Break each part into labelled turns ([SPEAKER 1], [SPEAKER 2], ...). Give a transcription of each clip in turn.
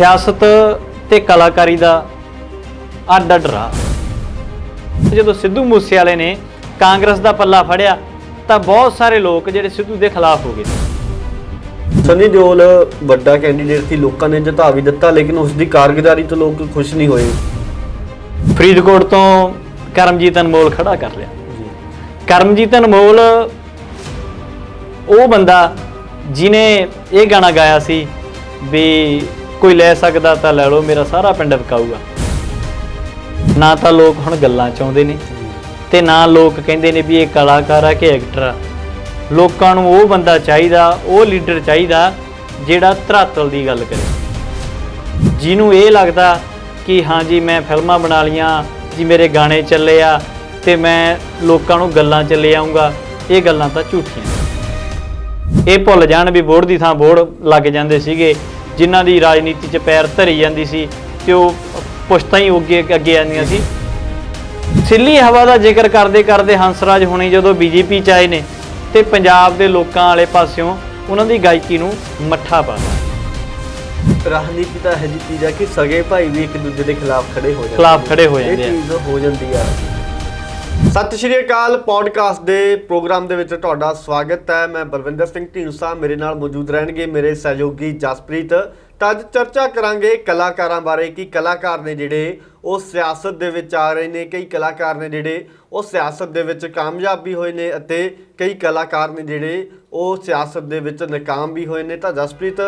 [SPEAKER 1] ਸਿਆਸਤ ਤੇ ਕਲਾਕਾਰੀ ਦਾ ਅੱਡ ਅੱਡ ਰਾਹ ਜਦੋਂ ਸਿੱਧੂ ਮੂਸੇਵਾਲੇ ਨੇ ਕਾਂਗਰਸ ਦਾ ਪੱਲਾ ਫੜਿਆ ਤਾਂ ਬਹੁਤ ਸਾਰੇ ਲੋਕ ਜਿਹੜੇ ਸਿੱਧੂ ਦੇ ਖਿਲਾਫ ਹੋ ਗਏ।
[SPEAKER 2] ਸਨੀ ਦਿਓਲ ਵੱਡਾ ਕੈਂਡੀਡੇਟ ਸੀ ਲੋਕਾਂ ਨੇ ਜਿਤਾ ਵੀ ਦਿੱਤਾ ਲੇਕਿਨ ਉਸ ਦੀ ਕਾਰਗੁਜ਼ਾਰੀ ਤੋਂ ਲੋਕ ਖੁਸ਼ ਨਹੀਂ ਹੋਏ।
[SPEAKER 1] ਫਰੀਦਕੋਟ ਤੋਂ ਕਰਮਜੀਤ ਅਨਮੋਲ ਖੜਾ ਕਰ ਲਿਆ। ਕਰਮਜੀਤ ਅਨਮੋਲ ਉਹ ਬੰਦਾ ਜਿਨੇ ਇਹ ਗਾਣਾ ਗਾਇਆ ਸੀ ਵੀ ਕੋਈ ਲੈ ਸਕਦਾ ਤਾਂ ਲੈ ਲਓ, ਮੇਰਾ ਸਾਰਾ ਪਿੰਡ ਵਿਕਾਊਗਾ। ਨਾ ਤਾਂ ਲੋਕ ਹੁਣ ਗੱਲਾਂ ਚਾਹੁੰਦੇ ਨੇ ਤੇ ਨਾ ਲੋਕ ਕਹਿੰਦੇ ਨੇ ਵੀ ਇਹ ਕਲਾਕਾਰ ਆ ਕਿ ਐਕਟਰ ਆ। ਲੋਕਾਂ ਨੂੰ ਉਹ ਬੰਦਾ ਚਾਹੀਦਾ, ਉਹ ਲੀਡਰ ਚਾਹੀਦਾ ਜਿਹੜਾ ਧਰਾਤਲ ਦੀ ਗੱਲ ਕਰੇ। ਜਿਹਨੂੰ ਇਹ ਲੱਗਦਾ ਕਿ ਹਾਂ ਜੀ, ਮੈਂ ਫਿਲਮਾਂ ਬਣਾ ਲੀਆਂ ਜੀ ਮੇਰੇ ਗਾਣੇ ਚੱਲੇ ਆ ਤੇ ਮੈਂ ਲੋਕਾਂ ਨੂੰ ਗੱਲਾਂ ਚ ਲੈ ਆਉਂਗਾ ਇਹ ਗੱਲਾਂ ਤਾਂ ਝੂਠੀਆਂ ਇਹ ਭੁੱਲ ਜਾਣ ਵੀ ਬੋਰਡ ਦੀ ਥਾਂ ਬੋਰਡ ਲੱਗ ਜਾਂਦੇ ਸੀਗੇ। ਜਿਨ੍ਹਾਂ ਦੀ ਰਾਜਨੀਤੀ 'ਚ ਪੈਰ ਧਰੀ ਜਾਂਦੀ ਸੀ ਤੇ ਉਹ ਪੁਸ਼ਤਾਂ ਹੀ ਅੱਗੇ ਅੱਗੇ ਆਉਂਦੀਆਂ ਸੀ ਸਿੱਲੀ ਹਵਾ ਦਾ ਜ਼ਿਕਰ ਕਰਦੇ ਕਰਦੇ ਹੰਸਰਾਜ ਹੁਣੀ ਜਦੋਂ ਬੀਜੇਪੀ ਚ ਆਏ ਨੇ ਤੇ ਪੰਜਾਬ ਦੇ ਲੋਕਾਂ ਵਾਲੇ ਪਾਸਿਓਂ ਉਹਨਾਂ ਦੀ ਗਾਇਕੀ ਨੂੰ ਮੱਠਾ ਪਾਤਾ
[SPEAKER 2] ਰਾਜਨੀਤੀ ਤਾਂ ਇਹ ਜੀ ਚੀਜ਼ ਹੈ ਕਿ ਸਗੇ ਭਾਈ ਵੀ ਇੱਕ ਦੂਜੇ ਦੇ ਖਿਲਾਫ ਖੜੇ ਹੋ ਜਾਂਦੇ
[SPEAKER 1] ਖਿਲਾਫ। ਖੜੇ ਹੋ ਜਾਂਦੇ ਆ।
[SPEAKER 2] ਇਹ ਚੀਜ਼ ਹੋ ਜਾਂਦੀ ਆ ਸਤਿ ਸ਼੍ਰੀ ਅਕਾਲ ਪੋਡਕਾਸਟ ਦੇ ਪ੍ਰੋਗਰਾਮ ਦੇ ਵਿੱਚ ਤੁਹਾਡਾ ਸਵਾਗਤ ਹੈ। ਮੈਂ ਬਲਵਿੰਦਰ ਸਿੰਘ ਢੀਂਡਸਾ, ਮੇਰੇ ਨਾਲ ਮੌਜੂਦ ਰਹਿਣਗੇ ਮੇਰੇ ਸਹਿਯੋਗੀ ਜਸਪ੍ਰੀਤ। ਤਾਂ ਅੱਜ ਚਰਚਾ ਕਰਾਂਗੇ ਕਲਾਕਾਰਾਂ ਬਾਰੇ ਕਿ ਕਲਾਕਾਰ ਨੇ ਜਿਹੜੇ ਉਹ ਸਿਆਸਤ ਦੇ ਵਿੱਚ ਆ ਰਹੇ ਨੇ, ਕਈ ਕਲਾਕਾਰ ਨੇ ਜਿਹੜੇ ਉਹ ਸਿਆਸਤ ਦੇ ਵਿੱਚ ਕਾਮਯਾਬ ਵੀ ਹੋਏ ਨੇ ਅਤੇ ਕਈ ਕਲਾਕਾਰ ਨੇ ਜਿਹੜੇ ਉਹ ਸਿਆਸਤ ਦੇ ਵਿੱਚ ਨਾਕਾਮ ਵੀ ਹੋਏ ਨੇ। ਤਾਂ ਜਸਪ੍ਰੀਤ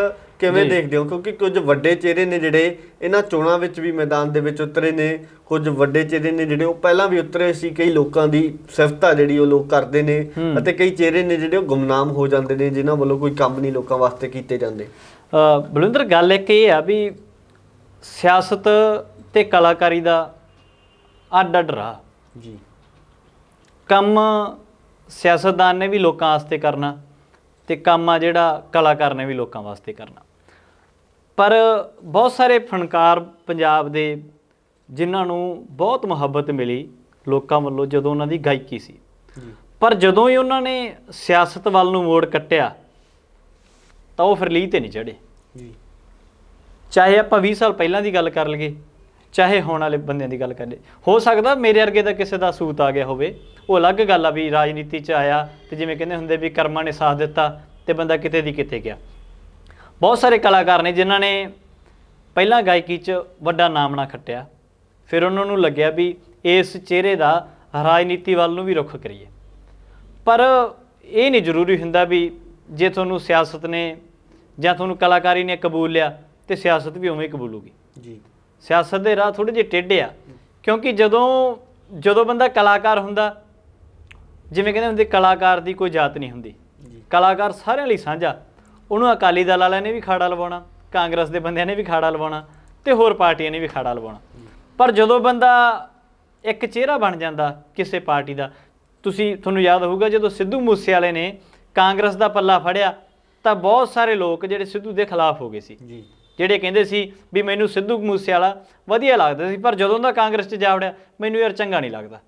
[SPEAKER 2] ਕਿਵੇਂ। ਦੇਖਦੇ ਹੋ? ਕਿਉਂਕਿ ਕੁਝ ਵੱਡੇ ਚਿਹਰੇ ਨੇ ਜਿਹੜੇ ਇਹਨਾਂ ਚੋਣਾਂ ਵਿੱਚ ਵੀ ਮੈਦਾਨ ਦੇ ਵਿੱਚ ਉਤਰੇ ਨੇ। ਕੁਝ ਵੱਡੇ ਚਿਹਰੇ ਨੇ ਜਿਹੜੇ ਉਹ ਪਹਿਲਾਂ ਵੀ ਉਤਰੇ ਸੀ। ਕਈ ਲੋਕਾਂ ਦੀ ਸਿਫਤਾ ਜਿਹੜੀ ਉਹ ਲੋਕ ਕਰਦੇ ਨੇ। ਅਤੇ ਕਈ ਚਿਹਰੇ ਨੇ ਜਿਹੜੇ ਉਹ ਗੁੰਮਨਾਮ ਹੋ ਜਾਂਦੇ ਨੇ ਜਿਨ੍ਹਾਂ ਵੱਲੋਂ ਕੋਈ ਕੰਮ ਨਹੀਂ ਲੋਕਾਂ ਵਾਸਤੇ ਕੀਤੇ ਜਾਂਦੇ।
[SPEAKER 1] ਬਲਵਿੰਦਰ ਗੱਲ ਇੱਕ ਇਹ ਆ ਵੀ ਸਿਆਸਤ ਤੇ ਕਲਾਕਾਰੀ ਦਾ ਅੱਡ ਅੱਡ ਰਾਹ।
[SPEAKER 2] ਜੀ।
[SPEAKER 1] ਕੰਮ ਸਿਆਸਤਦਾਨ ਨੇ ਵੀ ਲੋਕਾਂ ਵਾਸਤੇ ਕਰਨਾ ਤੇ ਕੰਮ ਆ ਜਿਹੜਾ ਕਲਾਕਾਰ ਨੇ ਵੀ ਲੋਕਾਂ ਵਾਸਤੇ ਕਰਨਾ। ਪਰ ਬਹੁਤ ਸਾਰੇ ਫਨਕਾਰ ਪੰਜਾਬ ਦੇ ਜਿਨ੍ਹਾਂ ਨੂੰ ਬਹੁਤ ਮੁਹੱਬਤ ਮਿਲੀ ਲੋਕਾਂ ਵੱਲੋਂ ਜਦੋਂ ਉਹਨਾਂ ਦੀ ਗਾਇਕੀ ਸੀ। ਪਰ ਜਦੋਂ ਹੀ ਉਹਨਾਂ ਨੇ ਸਿਆਸਤ ਵੱਲ ਨੂੰ ਮੋੜ ਕੱਟਿਆ ਤਾਂ ਉਹ ਫਿਰ ਲੀਹ ਤੇ ਨਹੀਂ ਚੜੇ
[SPEAKER 2] ਜੀ।
[SPEAKER 1] ਚਾਹੇ ਆਪਾਂ 20 ਸਾਲ ਪਹਿਲਾਂ ਦੀ ਗੱਲ ਕਰ ਲਈਏ ਚਾਹੇ ਹੁਣ ਵਾਲੇ ਬੰਦਿਆਂ ਦੀ ਗੱਲ ਕਰ ਲਈਏ ਹੋ ਸਕਦਾ ਮੇਰੇ ਵਰਗੇ ਦਾ ਕਿਸੇ ਦਾ ਸੂਤ ਆ ਗਿਆ ਹੋਵੇ। ਉਹ ਅਲੱਗ ਗੱਲ ਆ ਵੀ ਰਾਜਨੀਤੀ 'ਚ ਆਇਆ ਤੇ ਜਿਵੇਂ ਕਹਿੰਦੇ ਹੁੰਦੇ ਵੀ ਕਰਮਾਂ ਨੇ ਸਾਥ ਦਿੱਤਾ ਤੇ ਬੰਦਾ ਕਿਤੇ ਦੀ ਕਿਤੇ ਗਿਆ। ਬਹੁਤ ਸਾਰੇ ਕਲਾਕਾਰ ਨੇ ਜਿਨ੍ਹਾਂ ਨੇ ਪਹਿਲਾਂ ਗਾਇਕੀ 'ਚ ਵੱਡਾ ਨਾਮ ਨਾ ਖੱਟਿਆ। ਫਿਰ ਉਹਨਾਂ ਨੂੰ ਲੱਗਿਆ ਵੀ ਇਸ ਚਿਹਰੇ ਦਾ ਰਾਜਨੀਤੀ ਵੱਲ ਨੂੰ ਵੀ ਰੁਖ ਕਰੀਏ। ਪਰ ਇਹ ਨਹੀਂ ਜ਼ਰੂਰੀ ਹੁੰਦਾ ਵੀ ਜੇ ਤੁਹਾਨੂੰ ਸਿਆਸਤ ਨੇ ਜਾਂ ਤੁਹਾਨੂੰ ਕਲਾਕਾਰੀ ਨੇ ਕਬੂਲ ਲਿਆ ਤੇ ਸਿਆਸਤ ਵੀ ਉਵੇਂ ਹੀ ਕਬੂਲੂਗੀ।
[SPEAKER 2] ਜੀ।
[SPEAKER 1] ਸਿਆਸਤ ਦੇ ਰਾਹ ਥੋੜੇ ਜਿਹੇ ਟੇਢੇ ਆ ਕਿਉਂਕਿ ਜਦੋਂ ਜਦੋਂ ਬੰਦਾ ਕਲਾਕਾਰ ਹੁੰਦਾ ਜਿਵੇਂ ਕਹਿੰਦੇ ਹੁੰਦੇ ਕਲਾਕਾਰ ਦੀ ਕੋਈ ਜਾਤ ਨਹੀਂ ਹੁੰਦੀ। ਕਲਾਕਾਰ ਸਾਰਿਆਂ ਲਈ ਸਾਂਝਾ। ਉਹਨੂੰ ਅਕਾਲੀ ਦਲ ਵਾਲਿਆਂ ਨੇ ਵੀ ਖਾੜਾ ਲਵਾਉਣਾ ਕਾਂਗਰਸ ਦੇ ਬੰਦਿਆਂ ਨੇ ਵੀ ਖਾੜਾ ਲਵਾਉਣਾ ਤੇ ਹੋਰ ਪਾਰਟੀਆਂ ਨੇ ਵੀ ਖਾੜਾ ਲਵਾਉਣਾ। ਪਰ ਜਦੋਂ ਬੰਦਾ ਇੱਕ ਚਿਹਰਾ ਬਣ ਜਾਂਦਾ ਕਿਸੇ ਪਾਰਟੀ ਦਾ ਤੁਸੀਂ ਤੁਹਾਨੂੰ ਯਾਦ ਹੋਊਗਾ ਜਦੋਂ ਸਿੱਧੂ ਮੂਸੇਵਾਲੇ ਨੇ ਕਾਂਗਰਸ ਦਾ ਪੱਲਾ ਫੜਿਆ ਤਾਂ ਬਹੁਤ ਸਾਰੇ ਲੋਕ ਜਿਹੜੇ ਸਿੱਧੂ ਦੇ ਖਿਲਾਫ ਹੋ ਗਏ ਸੀ।
[SPEAKER 2] ਜੀ।
[SPEAKER 1] ਜਿਹੜੇ ਕਹਿੰਦੇ ਸੀ ਵੀ ਮੈਨੂੰ ਸਿੱਧੂ ਮੂਸੇਵਾਲਾ ਵਧੀਆ ਲੱਗਦਾ ਸੀ ਪਰ ਜਦੋਂ ਦਾ ਕਾਂਗਰਸ 'ਚ ਜਾ ਵੜਿਆ ਮੈਨੂੰ ਯਾਰ ਚੰਗਾ ਨਹੀਂ ਲੱਗਦਾ।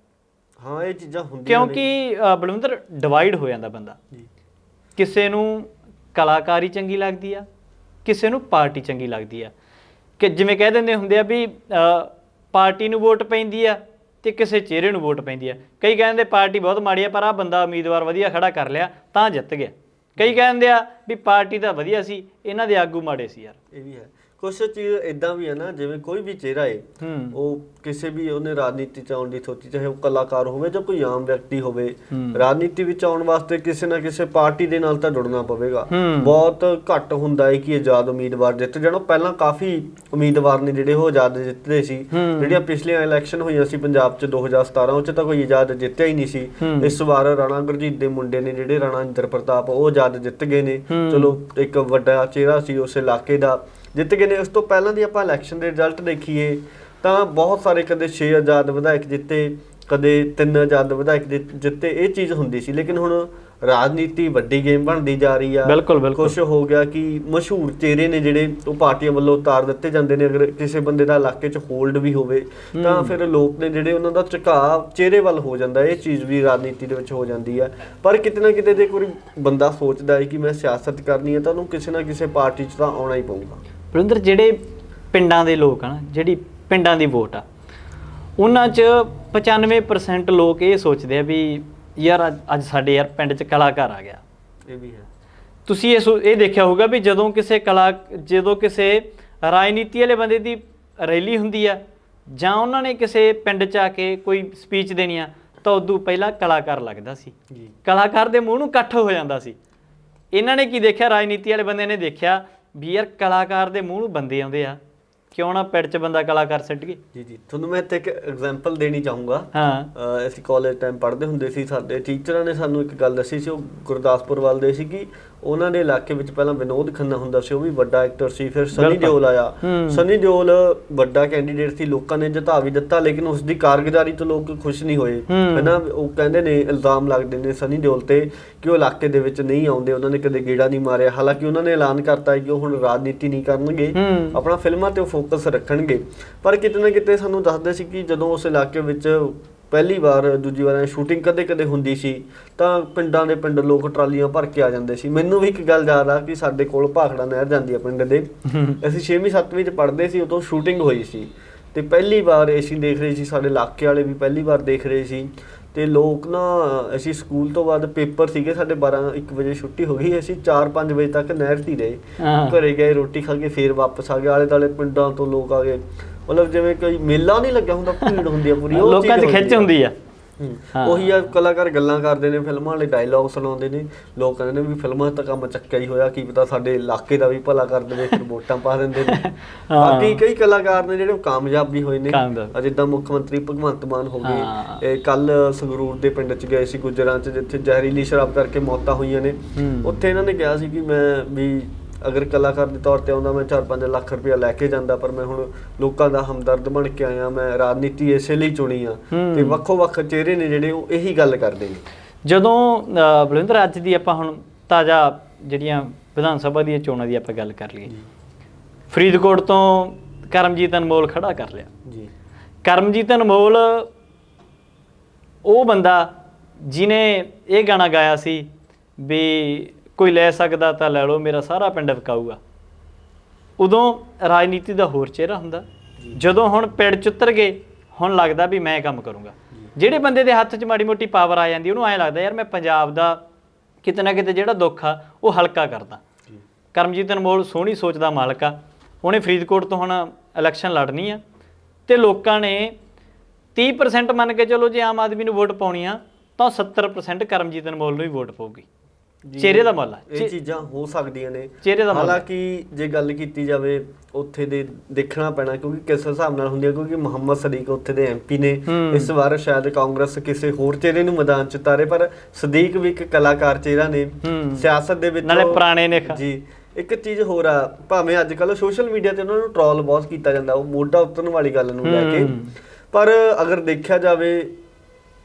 [SPEAKER 2] ਹਾਂ ਇਹ ਚੀਜ਼ਾਂ ਹੁੰਦੀਆਂ।
[SPEAKER 1] ਕਿਉਂਕਿ ਬਲਵਿੰਦਰ ਡਿਵਾਈਡ ਹੋ ਜਾਂਦਾ ਬੰਦਾ।
[SPEAKER 2] ਜੀ।
[SPEAKER 1] ਕਿਸੇ ਨੂੰ ਕਲਾਕਾਰੀ ਚੰਗੀ ਲੱਗਦੀ ਆ, ਕਿਸੇ ਨੂੰ ਪਾਰਟੀ ਚੰਗੀ ਲੱਗਦੀ ਆ। ਕਿ ਜਿਵੇਂ ਕਹਿ ਦਿੰਦੇ ਹੁੰਦੇ ਆ ਵੀ ਪਾਰਟੀ ਨੂੰ ਵੋਟ ਪੈਂਦੀ ਆ ਤੇ ਕਿਸੇ ਚਿਹਰੇ ਨੂੰ ਵੋਟ ਪੈਂਦੀ ਆ। ਕਈ ਕਹਿੰਦੇ ਪਾਰਟੀ ਬਹੁਤ ਮਾੜੀ ਆ, ਪਰ ਆ ਬੰਦਾ ਉਮੀਦਵਾਰ ਵਧੀਆ ਖੜਾ ਕਰ ਲਿਆ, ਤਾਂ ਜਿੱਤ ਗਿਆ। ਕਈ ਕਹਿੰਦੇ ਆ ਵੀ ਪਾਰਟੀ ਤਾਂ ਵਧੀਆ ਸੀ, ਇਹਨਾਂ ਦੇ ਆਗੂ ਮਾੜੇ ਸੀ ਯਾਰ।
[SPEAKER 2] ਇਹ ਵੀ ਹੈ। ਕੁਛ ਚੀਜ਼ ਇਦਾਂ ਵੀ ਹੈ ਨਾ ਜਿਵੇਂ ਕੋਈ ਵੀ ਚਿਹਰਾ ਹੈ
[SPEAKER 1] ਹੂੰ
[SPEAKER 2] ਉਹ ਕਿਸੇ ਵੀ ਉਹਨੇ ਰਾਜਨੀਤੀ ਚ ਆਉਣ ਦੀ ਸੋਚੀ ਚਾਹੇ ਉਹ ਕਲਾਕਾਰ ਹੋਵੇ ਜਾਂ ਕੋਈ ਆਮ ਵਿਅਕਤੀ ਹੋਵੇ। ਰਾਜਨੀਤੀ ਵਿੱਚ ਆਉਣ ਵਾਸਤੇ ਕਿਸੇ ਨਾ ਕਿਸੇ ਪਾਰਟੀ ਦੇ ਨਾਲ ਤਾਂ ਜੁੜਨਾ ਪਵੇਗਾ। ਬਹੁਤ ਘੱਟ ਹੁੰਦਾ ਹੈ ਕਿ ਆਜ਼ਾਦ ਉਮੀਦਵਾਰ ਜਿੱਤ ਜਾਣ ਉਹ ਪਹਿਲਾਂ ਕਾਫੀ ਉਮੀਦਵਾਰ ਨੇ ਜਿਹੜੇ ਉਹ ਆਜ਼ਾਦ ਜਿੱਤਦੇ ਸੀ। ਜਿਹੜੀਆਂ ਪਿਛਲੀਆਂ ਇਲੈਕਸ਼ਨ ਹੋਈਆਂ ਸੀ ਪੰਜਾਬ ਚ 2017 ਉਹ ਚ ਤਾਂ ਕੋਈ ਆਜ਼ਾਦ ਜਿੱਤਿਆ ਹੀ ਨਹੀਂ ਸੀ। ਇਸ ਵਾਰ ਰਾਣਾ ਗੁਰਜੀਤ ਦੇ ਮੁੰਡੇ ਨੇ ਜਿਹੜੇ ਰਾਣਾ ਇੰਦਰ ਪ੍ਰਤਾਪ ਉਹ ਆਜ਼ਾਦ ਜਿੱਤ ਗਏ ਨੇ। ਚਲੋ ਇੱਕ ਵੱਡਾ ਚਿਹਰਾ ਸੀ ਉਸ ਇਲਾਕੇ ਦਾ ਜਿੱਤ ਗਏ ਨੇ ਉਸ ਤੋਂ ਪਹਿਲਾਂ ਦੀ ਆਪਾਂ ਇਲੈਕਸ਼ਨ ਦੇ ਰਿਜ਼ਲਟ ਦੇਖੀਏ ਤਾਂ ਬਹੁਤ ਸਾਰੇ ਕਦੇ 6 ਆਜ਼ਾਦ ਵਿਧਾਇਕ ਜਿੱਤੇ ਕਦੇ 3 ਆਜ਼ਾਦ ਵਿਧਾਇਕ ਜਿੱਤੇ ਇਹ ਚੀਜ਼ ਹੁੰਦੀ ਸੀ। ਲੇਕਿਨ ਹੁਣ ਰਾਜਨੀਤੀ ਵੱਡੀ ਗੇਮ ਬਣਦੀ ਜਾ ਰਹੀ ਆ।
[SPEAKER 1] ਬਿਲਕੁਲ, ਬਿਲਕੁਲ।
[SPEAKER 2] ਕੁਝ ਹੋ ਗਿਆ ਕਿ ਮਸ਼ਹੂਰ ਚਿਹਰੇ ਨੇ ਜਿਹੜੇ ਉਹ ਪਾਰਟੀਆਂ ਵੱਲੋਂ ਉਤਾਰ ਦਿੱਤੇ ਜਾਂਦੇ ਨੇ ਅਗਰ ਕਿਸੇ ਬੰਦੇ ਦਾ ਇਲਾਕੇ 'ਚ ਹੋਲਡ ਵੀ ਹੋਵੇ ਤਾਂ ਫਿਰ ਲੋਕ ਨੇ ਜਿਹੜੇ ਉਹਨਾਂ ਦਾ ਝੁਕਾਅ ਚਿਹਰੇ ਵੱਲ ਹੋ ਜਾਂਦਾ ਇਹ ਚੀਜ਼ ਵੀ ਰਾਜਨੀਤੀ ਦੇ ਵਿੱਚ ਹੋ ਜਾਂਦੀ ਹੈ ਪਰ ਕਿਤੇ ਨਾ ਕਿਤੇ ਜੇ ਕੋਈ ਬੰਦਾ ਸੋਚਦਾ ਹੈ ਕਿ ਮੈਂ ਸਿਆਸਤ ਕਰਨੀ ਹੈ ਤਾਂ ਉਹਨੂੰ ਕਿਸੇ ਨਾ ਕਿਸੇ ਪਾਰਟੀ 'ਚ ਤਾਂ ਆਉਣਾ ਹੀ ਪਊਗਾ।
[SPEAKER 1] ਵਰਿੰਦਰ ਜਿਹੜੇ ਪਿੰਡਾਂ ਦੇ ਲੋਕ ਆ ਨਾ ਜਿਹੜੀ ਪਿੰਡਾਂ ਦੀ ਵੋਟ ਆ ਉਹਨਾਂ 'ਚ 95% ਲੋਕ ਇਹ ਸੋਚਦੇ ਆ ਵੀ ਯਾਰ ਅੱਜ- ਅੱਜ ਸਾਡੇ ਯਾਰ ਪਿੰਡ 'ਚ ਕਲਾਕਾਰ ਆ ਗਿਆ।
[SPEAKER 2] ਇਹ ਵੀ ਹੈ।
[SPEAKER 1] ਤੁਸੀਂ ਇਹ ਸੋ- ਇਹ ਦੇਖਿਆ ਹੋਊਗਾ ਵੀ ਜਦੋਂ ਕਿਸੇ ਕਲਾ ਜਦੋਂ ਕਿਸੇ ਰਾਜਨੀਤੀ ਵਾਲੇ ਬੰਦੇ ਦੀ ਰੈਲੀ ਹੁੰਦੀ ਆ ਜਾਂ ਉਹਨਾਂ ਨੇ ਕਿਸੇ ਪਿੰਡ 'ਚ ਆ ਕੇ ਕੋਈ ਸਪੀਚ ਦੇਣੀ ਆ ਤਾਂ ਉਦੋਂ ਪਹਿਲਾਂ ਕਲਾਕਾਰ ਲੱਗਦਾ ਸੀ।
[SPEAKER 2] ਜੀ।
[SPEAKER 1] ਕਲਾਕਾਰ ਦੇ ਮੂੰਹ ਨੂੰ ਇਕੱਠ ਹੋ ਜਾਂਦਾ ਸੀ। ਇਹਨਾਂ ਨੇ ਕੀ ਦੇਖਿਆ? ਰਾਜਨੀਤੀ ਵਾਲੇ ਬੰਦੇ ਨੇ ਦੇਖਿਆ ਵੀ ਯਾਰ ਕਲਾਕਾਰ ਦੇ ਮੂੰਹ ਨੂੰ ਬੰਦੇ ਆਉਂਦੇ ਆ। ਕਿਉਂ ਨਾ ਪਿੰਡ 'ਚ ਬੰਦਾ ਕਲਾਕਾਰ ਸਿੱਟ ਗਏ।
[SPEAKER 2] ਜੀ ਜੀ। ਤੁਹਾਨੂੰ ਮੈਂ ਇੱਥੇ ਇੱਕ ਐਗਜ਼ਾਮਪਲ ਦੇਣੀ ਚਾਹੂੰਗਾ।
[SPEAKER 1] ਹਾਂ।
[SPEAKER 2] ਅਸੀਂ ਕਾਲਜ ਟਾਈਮ ਪੜ੍ਹਦੇ ਹੁੰਦੇ ਸੀ ਸਾਡੇ। ਟੀਚਰਾਂ ਨੇ ਸਾਨੂੰ ਇੱਕ ਗੱਲ ਦੱਸੀ ਸੀ ਉਹ ਗੁਰਦਾਸਪੁਰ ਵੱਲ ਦੇ ਸੀ ਕਿ ਉਹਨਾਂ ਦੇ ਇਲਾਕੇ ਵਿੱਚ ਪਹਿਲਾਂ ਵਿਨੋਦ ਖੰਨਾ ਹੁੰਦਾ ਸੀ ਉਹ ਵੀ ਵੱਡਾ ਐਕਟਰ ਸੀ ਫਿਰ ਸਨੀ। ਦਿਓਲ ਆਇਆ। ਸਨੀ ਦਿਓਲ ਵੱਡਾ ਕੈਂਡੀਡੇਟ ਸੀ ਲੋਕਾਂ ਨੇ ਜਿਤਾ ਵੀ ਦਿੱਤਾ ਲੇਕਿਨ ਉਸ ਦੀ ਕਾਰਗੁਜ਼ਾਰੀ ਤੋਂ ਲੋਕ ਖੁਸ਼ ਨਹੀਂ ਹੋਏ। ਹੈਨਾ ਉਹ ਕਹਿੰਦੇ ਨੇ ਇਲਜ਼ਾਮ ਲੱਗਦੇ ਨੇ ਸਨੀ ਦਿਓਲ ਤੇ ਕਿ ਉਹ ਇਲਾਕੇ ਦੇ ਵਿੱਚ ਨਹੀਂ ਆਉਂਦੇ ਉਹਨਾਂ ਨੇ ਕਦੇ ਗੇੜਾ ਨਹੀਂ ਮਾਰਿਆ ਹਾਲਾਂਕਿ ਉਹਨਾਂ ਨੇ ਐਲਾਨ ਕਰਤਾ ਕਿ ਉਹ ਹੁਣ ਰਾਜਨੀਤੀ ਨਹੀਂ ਕਰਨਗੇ। ਆਪਣਾ ਫਿਲਮਾਂ ਤੇ ਫੋਕਸ ਰੱਖਣਗੇ ਪਰ ਕਿਤੇ ਨਾ ਕਿਤੇ ਸਾਨੂੰ ਦੱਸਦੇ ਸੀ ਕਿ ਜਦੋਂ ਉਸ ਇਲਾਕੇ ਵਿੱਚ ਪਹਿਲੀ ਵਾਰ ਦੂਜੀ ਵਾਰ ਸ਼ੂਟਿੰਗ ਕਦੇ-ਕਦੇ ਹੁੰਦੀ ਸੀ ਤਾਂ ਪਿੰਡਾਂ ਦੇ ਪਿੰਡ ਲੋਕ ਟਰਾਲੀਆਂ ਭਰ ਕੇ ਆ ਜਾਂਦੇ ਸੀ। ਮੈਨੂੰ ਵੀ ਇੱਕ ਗੱਲ ਯਾਦ ਆ ਕਿ ਸਾਡੇ ਕੋਲ ਭਾਖੜਾ ਨਹਿਰ ਜਾਂਦੀ ਆ ਪਿੰਡ ਦੇ। ਅਸੀਂ 6ਵੀਂ 7ਵੀਂ ਚ ਪੜ੍ਹਦੇ ਸੀ ਉਦੋਂ ਸ਼ੂਟਿੰਗ ਹੋਈ ਸੀ। ਤੇ ਪਹਿਲੀ ਵਾਰ ਅਸੀਂ ਦੇਖ ਰਹੇ ਸੀ ਸਾਡੇ ਇਲਾਕੇ ਵਾਲੇ ਵੀ ਪਹਿਲੀ ਵਾਰ ਦੇਖ ਰਹੇ ਸੀ। ਤੇ ਲੋਕ ਨਾ ਅਸੀਂ ਸਕੂਲ ਤੋਂ ਬਾਅਦ ਪੇਪਰ ਸੀਗੇ ਸਾਡੇ 12 1 ਵਜੇ ਛੁੱਟੀ ਹੋ ਗਈ। ਅਸੀਂ 4-5 ਵਜੇ ਤੱਕ ਨਹਿਰ 'ਤੇ ਹੀ ਰਹੇ। ਘਰੇ ਗਏ ਰੋਟੀ ਖਾ ਕੇ ਫੇਰ ਵਾਪਸ ਆ ਗਏ। ਆਲੇ ਦਾਲੇ ਪਿੰਡਾਂ ਤੋਂ ਲੋਕ ਆ ਗਏ। ਮਤਲਬ ਜਿਵੇਂ ਕੋਈ ਮੇਲਾ ਨਹੀਂ ਲੱਗਿਆ ਹੁੰਦਾ ਭੀੜ ਹੁੰਦੀ ਆ ਪੂਰੀ ਉਹ
[SPEAKER 1] ਲੋਕਾਂ 'ਚ
[SPEAKER 2] ਚੀਜ਼
[SPEAKER 1] ਖਿੱਚ ਹੁੰਦੀ ਆ
[SPEAKER 2] ਹੂੰ। ਉਹੀ ਆ ਕਲਾਕਾਰ ਗੱਲਾਂ ਕਰਦੇ ਨੇ ਫਿਲਮਾਂ ਵਾਲੇ ਡਾਇਲੌਗ ਸੁਣਾਉਂਦੇ ਨੇ ਲੋਕ ਕਹਿੰਦੇ ਨੇ ਵੀ ਫਿਲਮਾਂ 'ਚ ਤਾਂ ਕੰਮ ਚੱਕਿਆ ਹੀ ਹੋਇਆ ਕੀ ਪਤਾ ਸਾਡੇ ਇਲਾਕੇ ਦਾ ਵੀ ਭਲਾ ਕਰ ਦੇਵੇ ਫਿਰ ਵੋਟਾਂ ਪਾ ਦਿੰਦੇ ਨੇ
[SPEAKER 1] ਹਾਂ।
[SPEAKER 2] ਬਾਕੀ ਕਈ ਕਲਾਕਾਰ ਨੇ ਜਿਹੜੇ ਕਾਮਯਾਬ ਵੀ ਹੋਏ ਨੇ
[SPEAKER 1] ਕਾਮਯਾਬ।
[SPEAKER 2] ਆ ਜਿੱਦਾਂ ਮੁੱਖ ਮੰਤਰੀ ਭਗਵੰਤ ਮਾਨ ਹੋ
[SPEAKER 1] ਹਾਂ।
[SPEAKER 2] ਗਏ ਇਹ ਕੱਲ ਸੰਗਰੂਰ ਦੇ ਪਿੰਡ 'ਚ ਗਏ ਸੀ ਗੁਜਰਾਂ 'ਚ ਜਿੱਥੇ ਜ਼ਹਿਰੀਲੀ ਸ਼ਰਾਬ ਕਰਕੇ ਮੌਤਾਂ ਹੋਈਆਂ ਨੇ
[SPEAKER 1] ਹੂੰ।
[SPEAKER 2] ਉੱਥੇ ਇਹਨਾਂ ਨੇ ਕਿਹਾ ਸੀ ਕਿ ਮੈਂ ਵੀ ਅਗਰ ਕਲਾਕਾਰ ਦੇ ਤੌਰ ਤੇ ਆਉਂਦਾ ਮੈਂ 4-5 ਲੱਖ ਰੁਪਇਆ ਲੈ ਕੇ ਜਾਂਦਾ ਪਰ ਮੈਂ ਹੁਣ ਲੋਕਾਂ ਦਾ ਹਮਦਰਦ ਬਣ ਕੇ ਆਇਆ ਮੈਂ ਰਾਜਨੀਤੀ ਇਸੇ ਲਈ ਚੁਣੀ ਆ। ਤੇ ਵੱਖੋ-ਵੱਖ ਚਿਹਰੇ ਨੇ ਜਿਹੜੇ ਉਹ ਇਹੀ ਗੱਲ ਕਰਦੇ ਨੇ।
[SPEAKER 1] ਜਦੋਂ ਬਲਵਿੰਦਰ ਅੱਜ ਦੀ ਆਪਾਂ ਹੁਣ ਤਾਜ਼ਾ ਜਿਹੜੀਆਂ ਵਿਧਾਨ ਸਭਾ ਦੀਆਂ ਚੋਣਾਂ ਦੀ ਆਪਾਂ ਗੱਲ ਕਰ ਲਈਏ। ਫਰੀਦਕੋਟ ਤੋਂ ਕਰਮਜੀਤ ਅਨਮੋਲ ਖੜਾ ਕਰ ਲਿਆ।
[SPEAKER 2] ਜੀ।
[SPEAKER 1] ਕਰਮਜੀਤ ਅਨਮੋਲ ਉਹ ਬੰਦਾ ਜਿਨੇ ਇਹ ਗਾਣਾ ਗਾਇਆ ਸੀ ਵੀ ਕੋਈ ਲੈ ਸਕਦਾ ਤਾਂ ਲੈ ਲਓ ਮੇਰਾ ਸਾਰਾ ਪਿੰਡ ਵਿਕਾਊਗਾ। ਉਦੋਂ ਰਾਜਨੀਤੀ ਦਾ ਹੋਰ ਚਿਹਰਾ ਹੁੰਦਾ। ਜਦੋਂ ਹੁਣ ਪਿੰਡ ਚ ਉਤਰ ਗਏ ਹੁਣ ਲੱਗਦਾ ਵੀ ਮੈਂ ਕੰਮ ਕਰੂੰਗਾ। ਜਿਹੜੇ ਬੰਦੇ ਦੇ ਹੱਥ 'ਚ ਮਾੜੀ ਮੋਟੀ ਪਾਵਰ ਆ ਜਾਂਦੀ ਉਹਨੂੰ ਐਂ ਲੱਗਦਾ ਯਾਰ ਮੈਂ ਪੰਜਾਬ ਦਾ ਕਿਤੇ ਨਾ ਕਿਤੇ ਜਿਹੜਾ ਦੁੱਖ ਆ ਉਹ ਹਲਕਾ ਕਰਦਾ। ਕਰਮਜੀਤ ਅਨਮੋਲ ਸੋਹਣੀ ਸੋਚ ਦਾ ਮਾਲਕ ਆ। ਉਹਨੇ ਫਰੀਦਕੋਟ ਤੋਂ ਹੁਣ ਇਲੈਕਸ਼ਨ ਲੜਨੀ ਆ। ਤੇ ਲੋਕਾਂ ਨੇ 30% ਮੰਨ ਕੇ ਚਲੋ ਜੇ ਆਮ ਆਦਮੀ ਨੂੰ ਵੋਟ ਪਾਉਣੀ ਆ ਤਾਂ 70% ਕਰਮਜੀਤ ਅਨਮੋਲ ਨੂੰ ਹੀ ਵੋਟ ਪਾਊਗੀ।
[SPEAKER 2] ਜੀ।
[SPEAKER 1] ਚਿਹਰੇ ਦਾ ਮੁੱਲ ਆ
[SPEAKER 2] ਇਹ ਚੀਜ਼ਾਂ ਹੋ ਸਕਦੀਆਂ ਨੇ
[SPEAKER 1] ਚਿਹਰੇ ਦਾ ਮੁੱਲ।
[SPEAKER 2] ਹਾਲਾਂਕਿ ਜੇ ਗੱਲ ਕੀਤੀ ਜਾਵੇ ਉੱਥੇ ਦੇ ਦੇਖਣਾ ਪੈਣਾ ਕਿਉਂਕਿ ਕਿਸ ਹਿਸਾਬ ਨਾਲ ਹੁੰਦੀ ਹੈ ਕਿਉਂਕਿ ਮੁਹੰਮਦ ਸਦੀਕ ਉੱਥੇ ਦੇ ਐਮਪੀ ਨੇ
[SPEAKER 1] ਹੂੰ।
[SPEAKER 2] ਇਸ ਵਾਰ ਸ਼ਾਇਦ ਕਾਂਗਰਸ ਕਿਸੇ ਹੋਰ ਚਿਹਰੇ ਨੂੰ ਮੈਦਾਨ ਚ ਉਤਾਰੇ ਪਰ ਸਦੀਕ ਵੀ ਇੱਕ ਕਲਾਕਾਰ ਚਿਹਰਾ ਨੇ
[SPEAKER 1] ਹੂੰ।
[SPEAKER 2] ਸਿਆਸਤ ਦੇ ਵਿੱਚ
[SPEAKER 1] ਨਾਲੇ ਪੁਰਾਣੇ ਨੇ
[SPEAKER 2] ਜੀ ਇੱਕ ਚੀਜ਼ ਹੋਰ ਆ ਭਾਵੇਂ ਅੱਜ ਕੱਲ ਸੋਸ਼ਲ ਮੀਡੀਆ ਤੇ ਉਹਨਾਂ ਨੂੰ ਟ੍ਰੋਲ ਬਹੁਤ ਕੀਤਾ ਜਾਂਦਾ ਉਹ ਮੋਢਾ ਉਤਰਨ ਵਾਲੀ ਗੱਲ ਨੂੰ ਲੈ ਕੇ
[SPEAKER 1] ਹੂੰ।
[SPEAKER 2] ਪਰ ਅਗਰ ਦੇਖਿਆ ਜਾਵੇ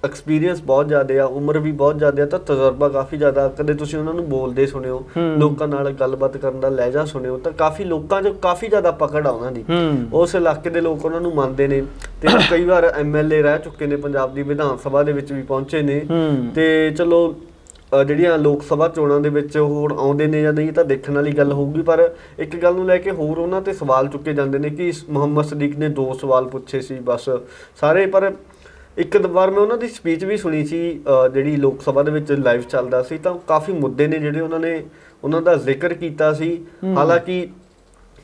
[SPEAKER 2] ਐਕਸਪੀਰੀਅੰਸ ਬਹੁਤ ਜ਼ਿਆਦਾ ਆ ਉਮਰ ਵੀ ਬਹੁਤ ਜ਼ਿਆਦਾ ਆ ਤਾਂ ਤਜਰਬਾ ਕਾਫੀ ਜ਼ਿਆਦਾ ਕਦੇ ਤੁਸੀਂ ਉਹਨਾਂ ਨੂੰ ਬੋਲਦੇ ਸੁਣਿਓ। ਲੋਕਾਂ ਨਾਲ ਗੱਲਬਾਤ ਕਰਨ ਦਾ ਲਹਿਜਾ ਸੁਣਿਓ ਤਾਂ ਕਾਫੀ ਲੋਕਾਂ 'ਚ ਕਾਫੀ ਜ਼ਿਆਦਾ ਪਕੜ ਆ ਉਹਨਾਂ ਦੀ। ਉਸ ਇਲਾਕੇ ਦੇ ਲੋਕ ਉਹਨਾਂ ਨੂੰ ਮੰਨਦੇ ਨੇ ਤੇ ਕਈ ਵਾਰ ਐਮਐਲਏ ਰਹਿ ਚੁੱਕੇ ਨੇ ਪੰਜਾਬ ਦੀ ਵਿਧਾਨ ਸਭਾ ਦੇ ਵਿੱਚ ਵੀ ਪਹੁੰਚੇ ਨੇ। ਤੇ ਚਲੋ ਜਿਹੜੀਆਂ ਲੋਕ ਸਭਾ ਚੋਣਾਂ ਦੇ ਵਿੱਚ ਹੁਣ ਆਉਂਦੇ ਨੇ ਜਾਂ ਨਹੀਂ ਤਾਂ ਦੇਖਣ ਵਾਲੀ ਗੱਲ ਹੋਊਗੀ ਪਰ ਇੱਕ ਗੱਲ ਨੂੰ ਲੈ ਕੇ ਹੋਰ ਉਹਨਾਂ ਤੇ ਸਵਾਲ ਚੁੱਕੇ ਜਾਂਦੇ ਨੇ ਕਿ ਮੁਹੰਮਦ ਸਦੀਕ ਨੇ ਦੋ ਸਵਾਲ ਪੁੱਛੇ ਸੀ ਬਸ ਸਾਰੇ ਪਰ ਇੱਕ ਵਾਰ ਮੈਂ ਉਹਨਾਂ ਦੀ ਸਪੀਚ ਵੀ ਸੁਣੀ ਸੀ ਜਿਹੜੀ ਲੋਕ ਸਭਾ ਦੇ ਵਿੱਚ ਲਾਈਵ ਚੱਲਦਾ ਸੀ ਤਾਂ ਕਾਫੀ ਮੁੱਦੇ ਨੇ ਜਿਹੜੇ ਉਹਨਾਂ ਨੇ ਉਹਨਾਂ ਦਾ ਜ਼ਿਕਰ ਕੀਤਾ ਸੀ। ਹਾਲਾਂਕਿ